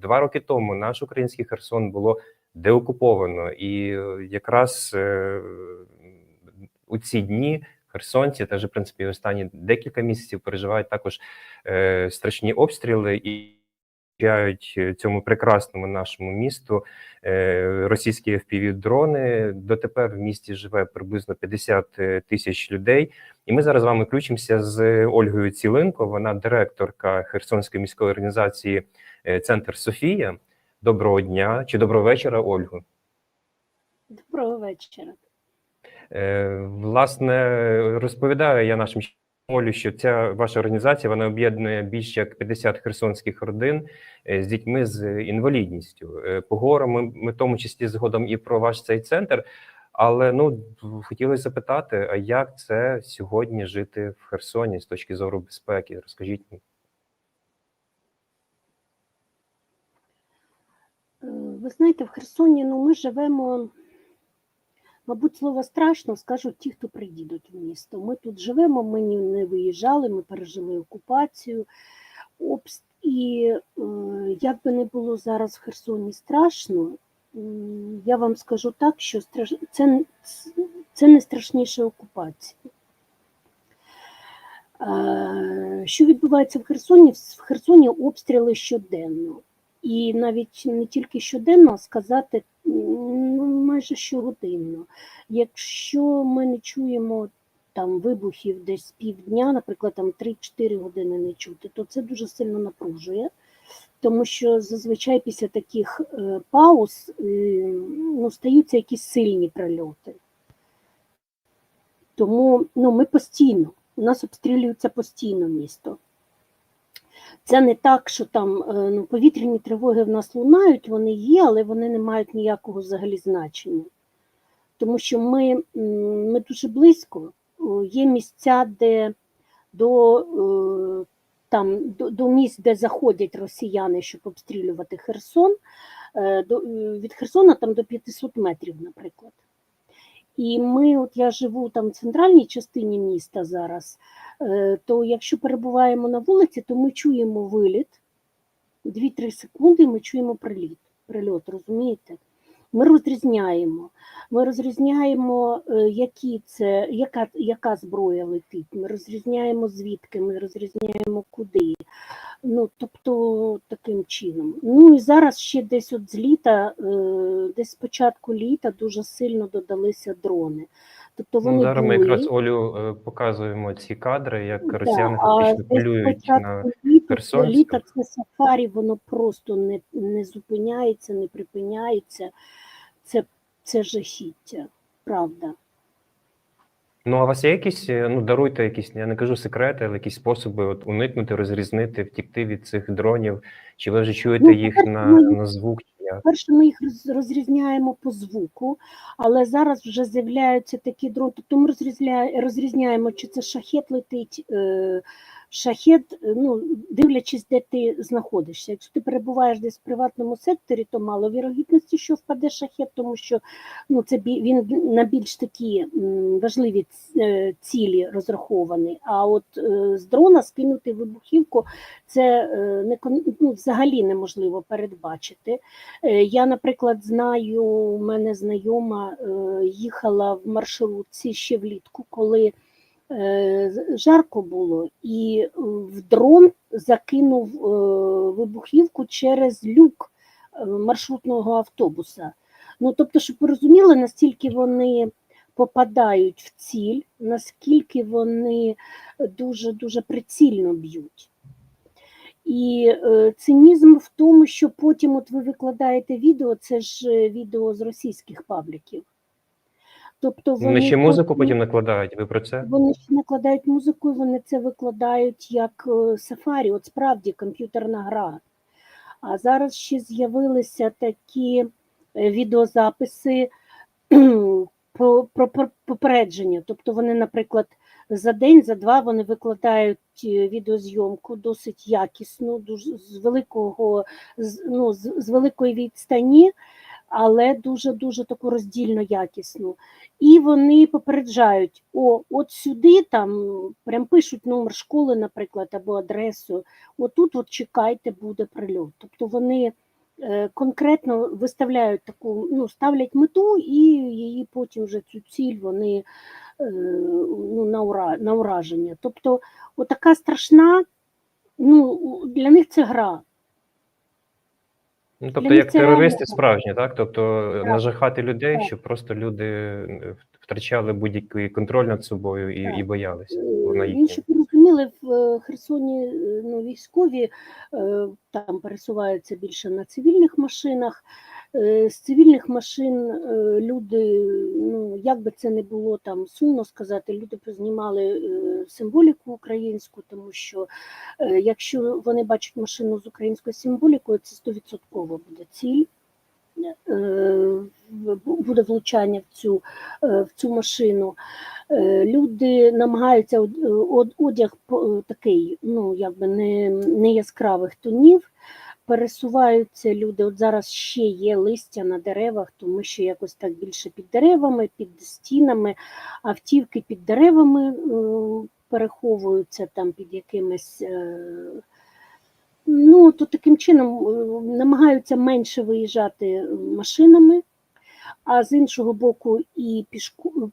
Два роки тому наш український Херсон було деокуповано, і е, якраз е, у ці дні херсонці, та в принципі останні декілька місяців переживають також е, страшні обстріли. І сприяють цьому прекрасному нашому місту е, російські FPV-дрони. Дотепер в місті живе приблизно 50 тисяч людей. І ми зараз з вами включимося з Ольгою Ціленко. Вона директорка Херсонської міської організації е, Центр Софія. Доброго дня чи доброго вечора, Ольгу. Доброго вечора. Е, Власне, розповідаю я нашим Олю, що ця ваша організація вона об'єднує більш як 50 херсонських родин е, з дітьми з інвалідністю. Е, Поговоримо ми, ми в тому числі згодом і про ваш цей центр. Але ну хотілося запитати, а як це сьогодні жити в Херсоні з точки зору безпеки? Розкажіть мені. Е, Ви знаєте, в Херсоні ну, ми живемо, мабуть, слово страшно скажуть ті, хто приїдуть в місто. Ми тут живемо, ми не виїжджали, ми пережили окупацію. Обст... І е, як би не було зараз в Херсоні страшно, я вам скажу так, що страш... це, це не страшніше окупації. Е, Що відбувається в Херсоні? В Херсоні обстріли щоденно. І навіть не тільки щоденно, а сказати майже щогодинно. Якщо ми не чуємо там вибухів десь півдня, наприклад, там 3-4 години не чути, то це дуже сильно напружує, тому що зазвичай після таких е, пауз е, ну, стаються якісь сильні прильоти. Тому ну, ми постійно, у нас обстрілюється постійно місто. Це не так, що там е, ну, повітряні тривоги в нас лунають, вони є, але вони не мають ніякого взагалі значення. Тому що ми, ми дуже близько, є місця, де до, е, там, до, до місць, де заходять росіяни, щоб обстрілювати Херсон, е, до, від Херсона там до 500 метрів, наприклад. І ми, от я живу там в центральній частині міста зараз, е, то якщо перебуваємо на вулиці, то ми чуємо виліт 2-3 секунди, ми чуємо приліт, прильот, розумієте? Ми розрізняємо. Ми розрізняємо, е, які це, яка, яка зброя летить. Ми розрізняємо звідки, ми розрізняємо куди. Ну, тобто таким чином. Ну і зараз ще десь от з літа, е, десь з початку літа дуже сильно додалися дрони. Тобто вони Ну, зараз ми якраз Олю е, показуємо ці кадри, як Да, росіяни фактично полюють на Херсонську. літа це сафарі, воно просто не, не зупиняється, не припиняється. Це, це жахіття, правда. Ну, а у вас є якісь, е, ну даруйте якісь, я не кажу секрети, але якісь способи от уникнути, розрізнити, втікти від цих дронів? Чи ви вже чуєте Ну, їх на, на звук? Перше, ми їх роз- розрізняємо по звуку, але зараз вже з'являються такі дрони. Тобто ми розрізня- розрізняємо, чи це шахет летить. Е, шахет, е, ну, дивлячись, де ти знаходишся. Якщо ти перебуваєш десь в приватному секторі, то мало вірогідності, що впаде шахет, тому що ну, це він на більш такі важливі е, цілі розрахований. А от е, з дрона скинути вибухівку це не ну, взагалі неможливо передбачити. Я, наприклад, знаю, у мене знайома їхала в маршрутці ще влітку, коли жарко було, і е, в дрон закинув е, вибухівку через люк е, маршрутного автобуса. Ну, тобто, щоб ви розуміли, настільки вони попадають в ціль, наскільки вони дуже дуже прицільно б'ють. І е, цинізм в тому, що потім от ви викладаєте відео, це ж е, відео з російських пабліків. Тобто Вони ще музику потім- накладають. Ви про це? вони ще накладають музику, і вони це викладають як е, сафарі, от справді комп'ютерна гра. А зараз ще з'явилися такі е, відеозаписи про, про, про попередження. Тобто вони, наприклад, за день, за два вони викладають е, відеозйомку досить якісну, дуже з великого з, ну, з, з великої відстані, але дуже дуже таку роздільно якісну. І вони попереджають: о, от сюди там прям пишуть номер школи, наприклад, або адресу. Отут от чекайте, буде прильот. Тобто вони е, конкретно виставляють таку, ну, ставлять мету і її потім вже цю ціль вони е, ну, на, ура, на ураження. Тобто, отака страшна, ну, для них це гра. Ну, тобто, як терористи справжні, так? Тобто Так. нажахати людей, Так. щоб просто люди втрачали будь-який контроль над собою і, Так. і боялися. Е, Він, щоб розуміли, в е, Херсоні е, ну, військові там пересуваються більше на цивільних машинах. Е, З цивільних машин е, люди, ну як би це не було там сумно сказати, люди познімали е, символіку українську, тому що якщо вони бачать машину з українською символікою, це стовідсотково буде ціль. Буде влучання в цю, в цю машину. Люди намагаються од- од- одяг такий, ну якби не, не яскравих тонів. Пересуваються люди. От зараз ще є листя на деревах, тому що якось так більше під деревами, під стінами, автівки під деревами переховуються там під якимись. е, Ну, то таким чином е, намагаються менше виїжджати машинами, а з іншого боку, і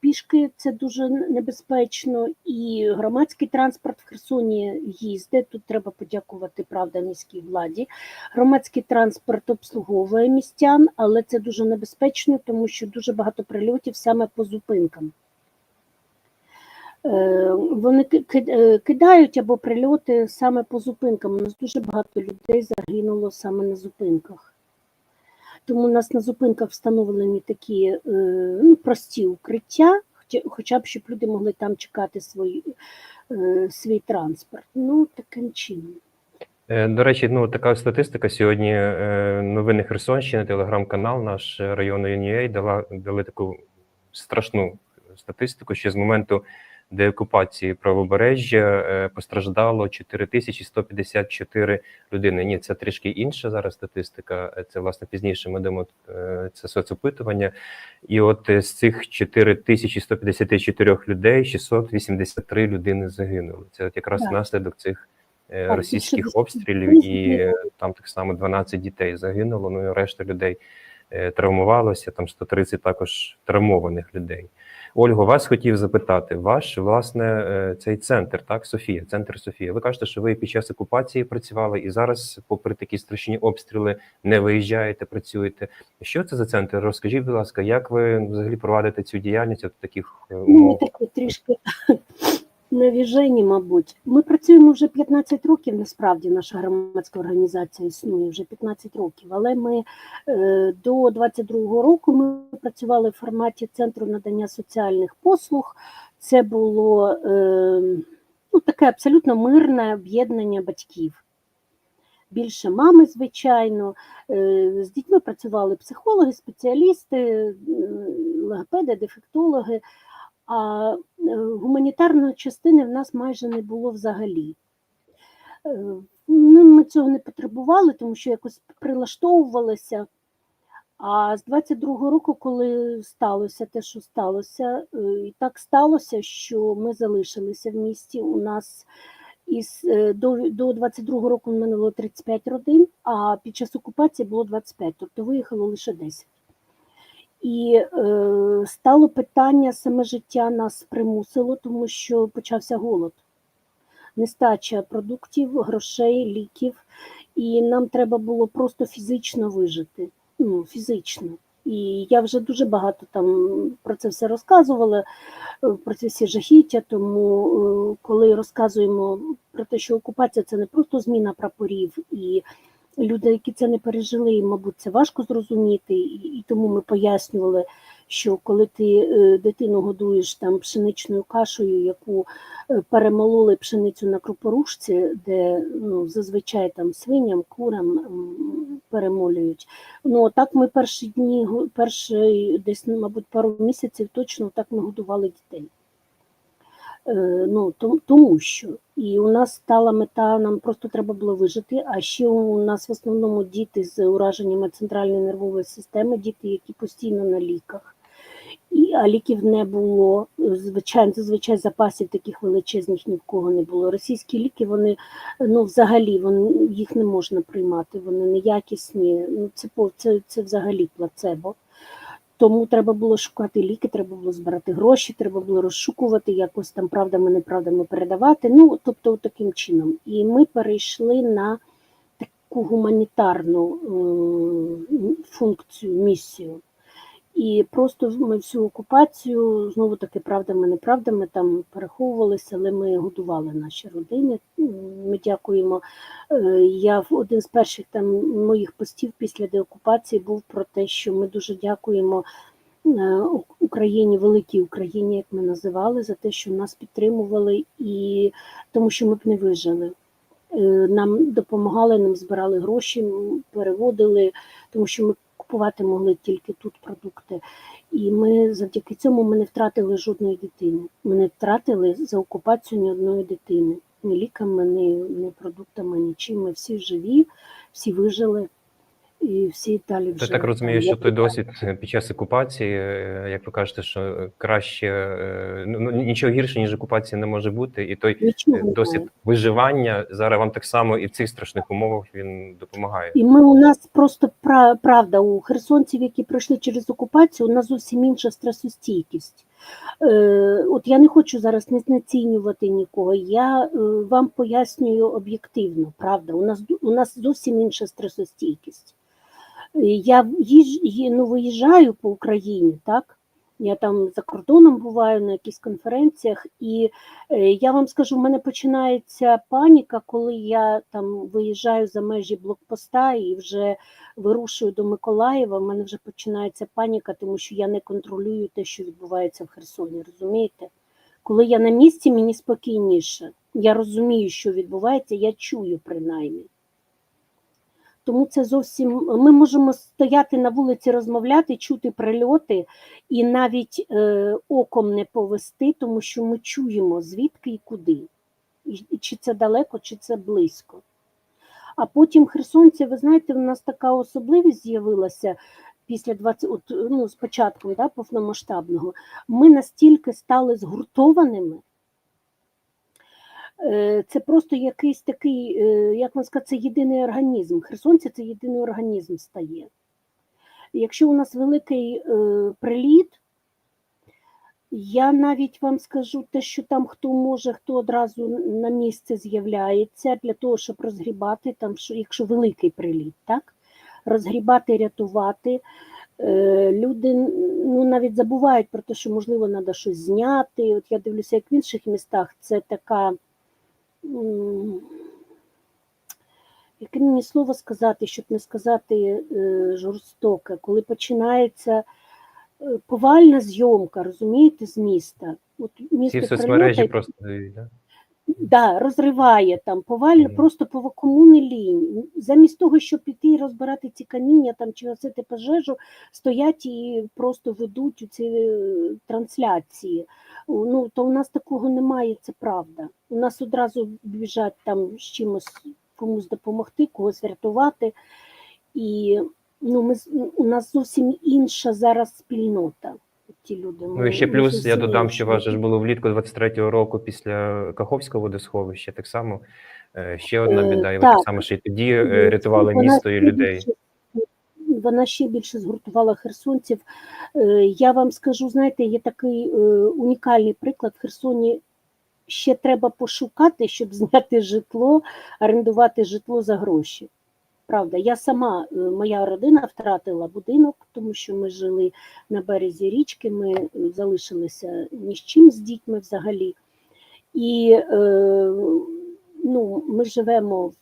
пішки це дуже небезпечно, і громадський транспорт в Херсоні їздить. Тут треба подякувати правда міській владі. Громадський транспорт обслуговує містян, але це дуже небезпечно, тому що дуже багато прильотів саме по зупинкам. Е, Вони е, кидають або прильоти саме по зупинкам. У нас дуже багато людей загинуло саме на зупинках. Тому у нас на зупинках встановлені такі е, ну, прості укриття, хоча- б щоб люди могли там чекати свій, е, свій транспорт. Ну, таким чином. Е, До речі, ну така статистика сьогодні. Новини Херсонщини, телеграм-канал наш е, району дала дали таку страшну статистику, що з моменту деокупації правобережжя е, постраждало 4154 людини. Ні, це трішки інша зараз статистика. е, Це власне пізніше ми дамо е, це соцопитування. І от з цих 4154 людей 683 людини загинули. Це от якраз Так. наслідок цих російських обстрілів, і там так само 12 дітей загинуло. Ну і решта людей травмувалося. Там 130 також травмованих людей. Ольго, вас хотів запитати, ваш власне е, цей центр, так, Софія, центр Софія. Ви кажете, що ви під час окупації працювали і зараз, попри такі страшні обстріли, не виїжджаєте, працюєте. Що це за центр? Розкажіть, будь ласка, як ви взагалі проводите цю діяльність от в таких е, Ну, такі трішки навіжені, мабуть. Ми працюємо вже 15 років, насправді наша громадська організація існує вже 15 років, але ми е, до 22-го року ми працювали в форматі Центру надання соціальних послуг. Це було е, ну, таке абсолютно мирне об'єднання батьків. Більше мами, звичайно. Е, З дітьми працювали психологи, спеціалісти, логопеди, дефектологи. А е, гуманітарної частини в нас майже не було взагалі. Е, Ну, ми цього не потребували, тому що якось прилаштовувалися. А з 22-го року, коли сталося те, що сталося, е, і так сталося, що ми залишилися в місті. У нас із до, до 22-го року було 35 родин, а під час окупації було 25, тобто виїхало лише 10. І е, стало питання, саме життя нас примусило, тому що почався голод, нестача продуктів, грошей, ліків, і нам треба було просто фізично вижити. Ну, фізично. І я вже дуже багато там про це все розказувала, е, про це всі жахіття. Тому е, коли розказуємо про те, що окупація це не просто зміна прапорів і люди, які це не пережили, і, мабуть, це важко зрозуміти, і, тому ми пояснювали, що коли ти е, дитину годуєш там пшеничною кашею, яку е, перемололи пшеницю на крупорушці, де ну, зазвичай там свиням, курам перемолюють. Ну так ми перші дні, перші десь, мабуть, пару місяців точно так ми годували дітей. Е, ну, тому, що і у нас стала мета, нам просто треба було вижити. А ще у нас в основному діти з ураженнями центральної нервової системи, діти, які постійно на ліках. І а ліків не було. Звичайно, зазвичай запасів таких величезних ні в кого не було. Російські ліки, вони ну взагалі вони, їх не можна приймати, вони неякісні. Ну, це, це, це взагалі плацебо. Тому треба було шукати ліки, треба було збирати гроші, треба було розшукувати, якось там правдами, неправдами передавати. Ну, тобто, таким чином. І ми перейшли на таку гуманітарну функцію, місію. І просто ми всю окупацію знову таки правдами, неправдами там переховувалися, але ми годували наші родини. Ми дякуємо. Е, Я в один з перших там моїх постів після деокупації був про те, що ми дуже дякуємо е, Україні, великій Україні, як ми називали, за те, що нас підтримували, і тому що ми б не вижили. Е, Нам допомагали, нам збирали гроші, переводили, тому що ми купувати могли тільки тут продукти. І ми завдяки цьому ми не втратили жодної дитини. Ми не втратили за окупацію ні одної дитини. Ні ліками, ні, ні продуктами, нічим. Ми всі живі, всі вижили і всі далі Я вжили. так розумію, що той досвід під час окупації, е, як ви кажете, що краще е, ну ну, нічого гірше, ніж окупація не може бути, і той Нічого е, немає. досвід виживання зараз вам так само і в цих страшних умовах він допомагає. І ми у нас просто пра- правда у херсонців, які пройшли через окупацію, у нас зовсім інша стресостійкість. Е, от я не хочу зараз не знецінювати нікого. Я е, вам пояснюю об'єктивно, правда, у нас у нас зовсім інша стресостійкість. Е, Я їж, ну, виїжджаю по Україні, так? Я там за кордоном буваю на якихось конференціях, і е, я вам скажу, в мене починається паніка, коли я там виїжджаю за межі блокпоста і вже вирушую до Миколаєва. в мене вже починається паніка, тому що я не контролюю те, що відбувається в Херсоні. Розумієте? Коли я на місці, мені спокійніше. Я розумію, що відбувається, я чую принаймні. Тому це зовсім ми можемо стояти на вулиці, розмовляти, чути прильоти і навіть е, оком не повести, тому що ми чуємо звідки і куди, і, чи це далеко, чи це близько. А потім херсонці, ви знаєте, в нас така особливість з'явилася після 20, от, ну, з початком да, повномасштабного. Ми настільки стали згуртованими. Е, Це просто якийсь такий, е, як вам сказати, це єдиний організм. Херсонці це єдиний організм стає. Якщо у нас великий е, приліт, я навіть вам скажу те, що там хто може, хто одразу на місце з'являється для того, щоб розгрібати, там, якщо великий приліт, так? розгрібати, рятувати. Люди ну, навіть забувають про те, що можливо треба щось зняти. От я дивлюся, як в інших містах це така. Яке мені слово сказати, щоб не сказати е, жорстоке, коли починається е, повальна зйомка, розумієте, з міста. От місто в соцмережі просто да? Да, розриває там повально, Мгм. просто по кому не лінь. Замість того, щоб піти і розбирати ці каміння там чи гасити пожежу, стоять і просто ведуть у ці е, трансляції. Ну то у нас такого немає, це правда. У нас одразу біжать там з чимось комусь допомогти, когось врятувати. І ну, ми, у нас зовсім інша зараз спільнота. Ті люди. Ну і ще плюс я додам, що у вас ж було влітку 23-го року після Каховського водосховища. Так само е, ще одна Е, біда, і ви так. само ще й тоді е, рятували місто і людей. Вона ще більше згуртувала херсонців. Я вам скажу, знаєте, є такий унікальний приклад в Херсоні. Ще треба пошукати, щоб зняти житло, орендувати житло за гроші. Правда, я сама, е, моя родина втратила будинок, тому що ми жили на березі річки, ми е, залишилися ні з чим з дітьми взагалі. І е, ну, ми живемо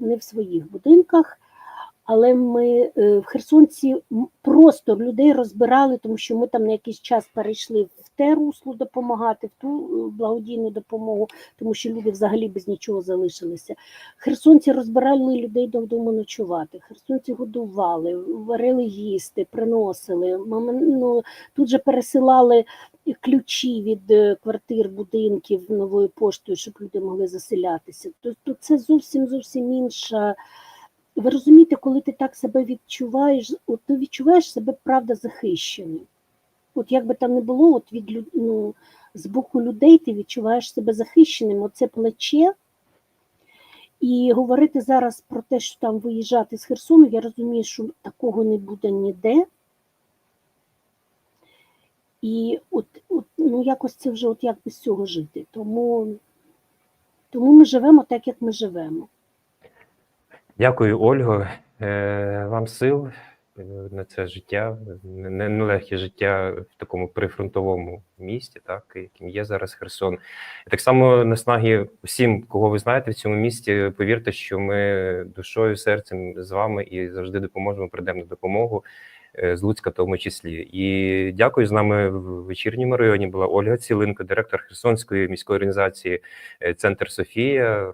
не в своїх будинках, але ми е, в Херсонці просто людей розбирали, тому що ми там на якийсь час перейшли в те русло допомагати, в ту е, благодійну допомогу, тому що люди взагалі без нічого залишилися. Херсонці розбирали людей додому ночувати, херсонці годували, варили їсти, приносили. Ну, тут же пересилали ключі від е, квартир, будинків новою поштою, щоб люди могли заселятися. Тобто це зовсім зовсім інша. Ви розумієте, коли ти так себе відчуваєш, от ти відчуваєш себе правда захищеним. от як би там не було, от від ну, з боку людей ти відчуваєш себе захищеним, оце плече. І говорити зараз про те, що там виїжджати з Херсону, я розумію, що такого не буде ніде. І от, от ну якось це вже от як без цього жити. Тому, тому ми живемо так, як ми живемо. Дякую, Ольго. Е, Вам сил на це життя, нелегке життя в такому прифронтовому місті, так яким є зараз Херсон. І так само наснаги усім, кого ви знаєте в цьому місті. Повірте, що ми душою, серцем з вами і завжди допоможемо, прийдемо на допомогу. е, З Луцька, в тому числі, і дякую з нами в вечірньому районі. Була Ольга Цілинко, директор Херсонської міської організації е, Центр Софія.